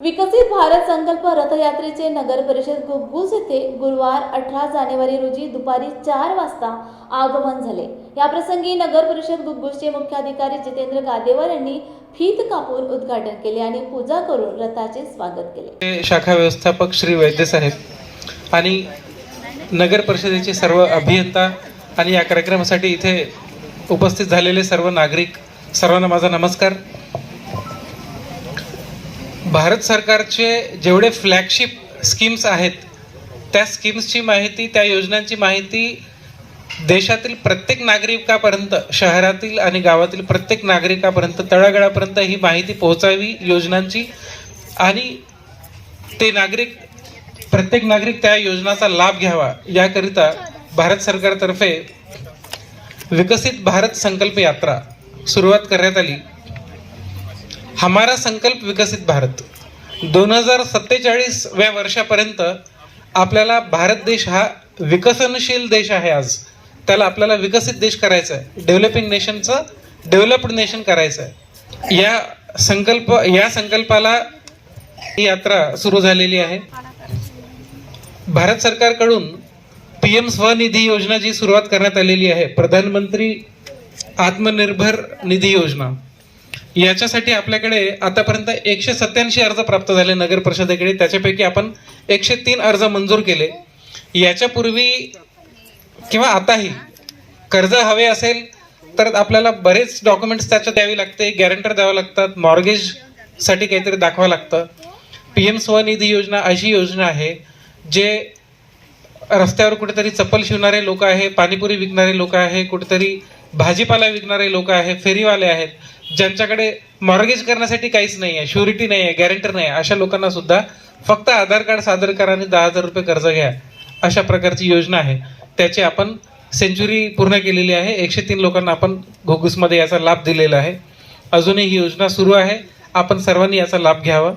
विकसित भारत संकल्प रथयात्रेचे नगर परिषद घुग्गुस येथे गुरुवार अठरा जानेवारी रोजी दुपारी चार वाजता आगमन झाले. याप्रसंगी नगर परिषद घुग्गुसचे मुख्याधिकारी जितेंद्र गादेवर यांनी फीत कापून उद्घाटन केले आणि पूजा करून रथाचे स्वागत केले. शाखा व्यवस्थापक श्री वैद्य साहेब आणि नगर परिषदेचे सर्व अभियंता आणि या कार्यक्रमासाठी इथे उपस्थित झालेले सर्व नागरिक सर्वांना माझा नमस्कार. भारत सरकारचे जेवढे फ्लॅगशिप स्कीम्स आहेत त्या स्कीम्सची माहिती त्या योजनांची माहिती देशातील प्रत्येक नागरिकापर्यंत शहरातील आणि गावातील प्रत्येक नागरिकापर्यंत तळागाळापर्यंत ही माहिती पोहोचावी योजनांची. आणि ते नागरिक प्रत्येक नागरिक त्या योजनाचा लाभ घ्यावा याकरिता भारत सरकारतर्फे विकसित भारत संकल्प यात्रा सुरुवात करण्यात आली. हमारा संकल्प विकसित भारत. दोन हजार सत्तेचाळीसव्या वर्षापर्यंत आपल्याला भारत देश हा विकसनशील देश आहे आज. त्याला आपल्याला विकसित देश करायचा आहे. डेव्हलपिंग नेशनचं डेव्हलप्ड नेशन करायचं आहे. या संकल्प या संकल्पाला ही यात्रा सुरू झालेली आहे. भारत सरकारकडून पी एम स्वनिधी योजना जी सुरुवात करण्यात आलेली आहे प्रधानमंत्री आत्मनिर्भर निधी योजना. याच्यासाठी आपल्याकडे आतापर्यंत एकशे सत्याऐंशी अर्ज प्राप्त झाले नगर परिषदेकडे. त्याच्यापैकी आपण एकशे तीन अर्ज मंजूर केले. याच्यापूर्वी किंवा आताही कर्ज हवे असेल तर आपल्याला बरेच डॉक्युमेंट्स त्याच्या द्यावी लागते. गॅरंटर द्यावं लागतात. मॉर्गेजसाठी काहीतरी दाखवावं लागतं. पी एम स्वनिधी योजना अशी योजना आहे जे रस्त्यावर कुठेतरी चप्पल शिवणारे लोक आहे पाणीपुरी विकणारे लोक आहे कुठेतरी भाजीपाला विकणारे लोक आहे फेरीवाले आहेत. ज्यांच्याकडे मॉर्गेज करण्यासाठी काहीच नाही आहे श्युरिटी नाही आहे गॅरंटर नाही आहे अशा लोकांना सुद्धा फक्त आधार कार्ड सादर करा आणि दहा हजार रुपये कर्ज घ्या. अशा प्रकारची योजना आहे. त्याची आपण सेंच्युरी पूर्ण केलेली आहे. एकशे तीन लोकांना आपण घोगुसमध्ये याचा लाभ दिलेला आहे. अजूनही ही योजना सुरू आहे. आपण सर्वांनी याचा लाभ घ्यावा.